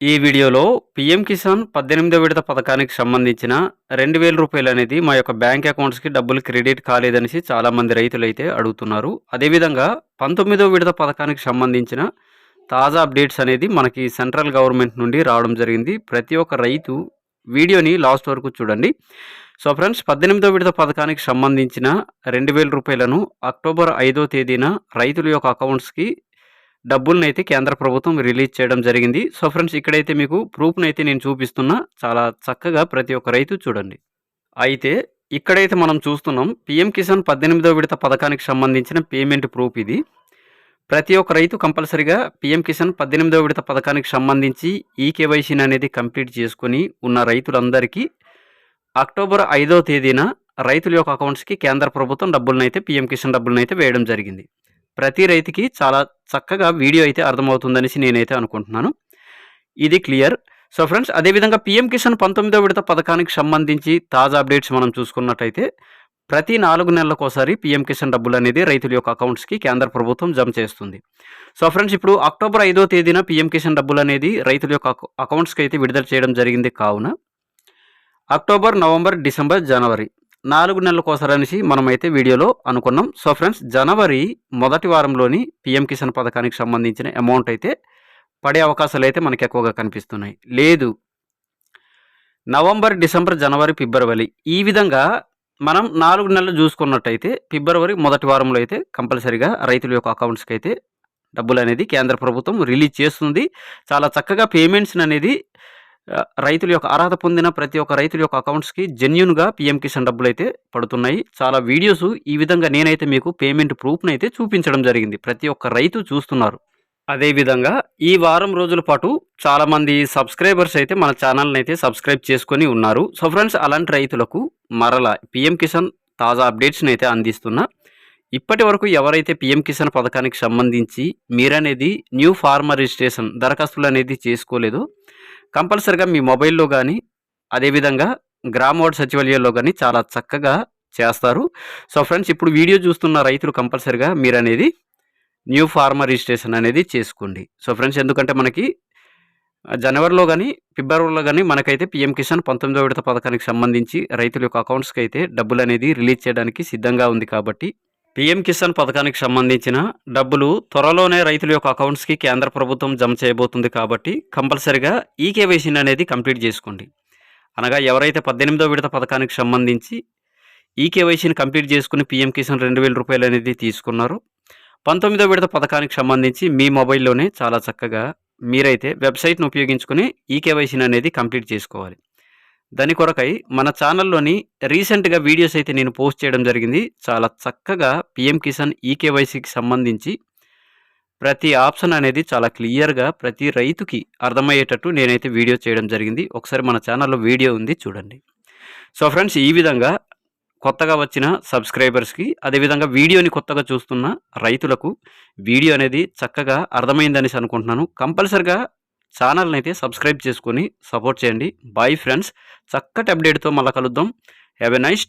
ఈ వీడియోలో పీఎం కిసాన్ పద్దెనిమిదో విడత పథకానికి సంబంధించిన రెండు వేల రూపాయలు అనేది మా యొక్క బ్యాంక్ అకౌంట్స్కి డబ్బులు క్రెడిట్ కాలేదనేసి చాలామంది రైతులు అయితే అడుగుతున్నారు. అదేవిధంగా పంతొమ్మిదో విడత పథకానికి సంబంధించిన తాజా అప్డేట్స్ అనేది మనకి సెంట్రల్ గవర్నమెంట్ నుండి రావడం జరిగింది. ప్రతి ఒక్క రైతు వీడియోని లాస్ట్ వరకు చూడండి. సో ఫ్రెండ్స్ పద్దెనిమిదో విడత పథకానికి సంబంధించిన రెండు వేల రూపాయలను అక్టోబర్ ఐదో తేదీన రైతుల యొక్క అకౌంట్స్కి డబ్బులను అయితే కేంద్ర ప్రభుత్వం రిలీజ్ చేయడం జరిగింది. సో ఫ్రెండ్స్ ఇక్కడైతే మీకు ప్రూఫ్ను అయితే నేను చూపిస్తున్నా. చాలా చక్కగా ప్రతి ఒక్క రైతు చూడండి. అయితే ఇక్కడైతే మనం చూస్తున్నాం పిఎం కిసాన్ పద్దెనిమిదో విడత పథకానికి సంబంధించిన పేమెంట్ ప్రూఫ్ ఇది. ప్రతి ఒక్క రైతు కంపల్సరిగా పిఎం కిసాన్ పద్దెనిమిదో విడత పథకానికి సంబంధించి ఈ కేవైసీని అనేది కంప్లీట్ చేసుకుని ఉన్న రైతులందరికీ అక్టోబర్ ఐదో తేదీన రైతుల యొక్క అకౌంట్స్కి కేంద్ర ప్రభుత్వం డబ్బులను అయితే పిఎం కిసాన్ డబ్బులను అయితే వేయడం జరిగింది. ప్రతి రైతుకి చాలా చక్కగా వీడియో అయితే అర్థమవుతుందనేసి నేనైతే అనుకుంటున్నాను. ఇది క్లియర్. సో ఫ్రెండ్స్ అదేవిధంగా పిఎం కిసాన్ పంతొమ్మిదో విడత పథకానికి సంబంధించి తాజా అప్డేట్స్ మనం చూసుకున్నట్టయితే ప్రతి నాలుగు నెలలకోసారి పిఎం కిసాన్ డబ్బులు అనేది రైతుల యొక్క అకౌంట్స్కి కేంద్ర ప్రభుత్వం జమ చేస్తుంది. సో ఫ్రెండ్స్ ఇప్పుడు అక్టోబర్ ఐదో తేదీన పిఎం కిసాన్ డబ్బులు అనేది రైతుల యొక్క అకౌంట్స్కి అయితే విడుదల చేయడం జరిగింది కావున అక్టోబర్ నవంబర్ డిసెంబర్ జనవరి నాలుగు నెలల కోసరనేసి మనమైతే వీడియోలో అనుకున్నాం. సో ఫ్రెండ్స్ జనవరి మొదటి వారంలోని పిఎం కిసాన్ పథకానికి సంబంధించిన అమౌంట్ అయితే పడే అవకాశాలు అయితే మనకి ఎక్కువగా కనిపిస్తున్నాయి. లేదు నవంబర్ డిసెంబర్ జనవరి ఫిబ్రవరి ఈ విధంగా మనం నాలుగు నెలలు చూసుకున్నట్టయితే ఫిబ్రవరి మొదటి వారంలో అయితే కంపల్సరీగా రైతుల యొక్క అకౌంట్స్కి అయితే డబ్బులు అనేది కేంద్ర ప్రభుత్వం రిలీజ్ చేస్తుంది. చాలా చక్కగా పేమెంట్స్ అనేది రైతుల యొక్క అర్హత పొందిన ప్రతి ఒక్క రైతుల యొక్క అకౌంట్స్కి జెన్యున్గా పిఎం కిసాన్ డబ్బులు అయితే పడుతున్నాయి. చాలా వీడియోస్ ఈ విధంగా నేనైతే మీకు పేమెంట్ ప్రూఫ్ని అయితే చూపించడం జరిగింది. ప్రతి ఒక్క రైతు చూస్తున్నారు. అదేవిధంగా ఈ వారం రోజుల పాటు చాలామంది సబ్స్క్రైబర్స్ అయితే మన ఛానల్ని అయితే సబ్స్క్రైబ్ చేసుకొని ఉన్నారు. సో ఫ్రెండ్స్ అలాంటి రైతులకు మరల పిఎం కిసాన్ తాజా అప్డేట్స్ని అయితే అందిస్తున్నా. ఇప్పటి వరకు ఎవరైతే పిఎం కిసాన్ పథకానికి సంబంధించి మీరనేది న్యూ ఫార్మర్ రిజిస్ట్రేషన్ దరఖాస్తులు అనేది చేసుకోలేదు కంపల్సరిగా మీ మొబైల్లో కానీ అదేవిధంగా గ్రామ సచివాలయాల్లో సచివాలయంలో కానీ చాలా చక్కగా చేస్తారు. సో ఫ్రెండ్స్ ఇప్పుడు వీడియో చూస్తున్న రైతులు కంపల్సరిగా మీరు అనేది న్యూ ఫార్మర్ రిజిస్ట్రేషన్ అనేది చేసుకోండి. సో ఫ్రెండ్స్ ఎందుకంటే మనకి జనవరిలో కానీ ఫిబ్రవరిలో కానీ మనకైతే పిఎం కిసాన్ పంతొమ్మిదో విడత పథకానికి సంబంధించి రైతుల యొక్క అకౌంట్స్కి అయితే డబ్బులు అనేది రిలీజ్ చేయడానికి సిద్ధంగా ఉంది కాబట్టి పీఎం కిసాన్ పథకానికి సంబంధించిన డబ్బులు త్వరలోనే రైతుల యొక్క అకౌంట్స్కి కేంద్ర ప్రభుత్వం జమ చేయబోతుంది కాబట్టి కంపల్సరిగా ఈ కేవైసీని అనేది కంప్లీట్ చేసుకోండి. అనగా ఎవరైతే పద్దెనిమిదో విడత పథకానికి సంబంధించి ఈ కేవైసీని కంప్లీట్ చేసుకుని పీఎం కిసాన్ రెండు వేల రూపాయలు అనేది తీసుకున్నారు పంతొమ్మిదో విడత పథకానికి సంబంధించి మీ మొబైల్లోనే చాలా చక్కగా మీరైతే వెబ్సైట్ను ఉపయోగించుకుని ఈ కేవైసీని అనేది కంప్లీట్ చేసుకోవాలి. దాని కొరకై మన ఛానల్లోని రీసెంట్గా వీడియోస్ అయితే నేను పోస్ట్ చేయడం జరిగింది. చాలా చక్కగా పిఎం కిసాన్ ఈకేవైసీకి సంబంధించి ప్రతి ఆప్షన్ అనేది చాలా క్లియర్గా ప్రతి రైతుకి అర్థమయ్యేటట్టు నేనైతే వీడియో చేయడం జరిగింది. ఒకసారి మన ఛానల్లో వీడియో ఉంది చూడండి. సో ఫ్రెండ్స్ ఈ విధంగా కొత్తగా వచ్చిన సబ్స్క్రైబర్స్కి అదేవిధంగా వీడియోని కొత్తగా చూస్తున్న రైతులకు వీడియో అనేది చక్కగా అర్థమైందనేసి అనుకుంటున్నాను. కంపల్సరిగా ఛానల్ని అయితే సబ్స్క్రైబ్ చేసుకొని సపోర్ట్ చేయండి. Bye friends. చక్కటి అప్డేట్తో మళ్ళీ కలుద్దాం. Have a nice day.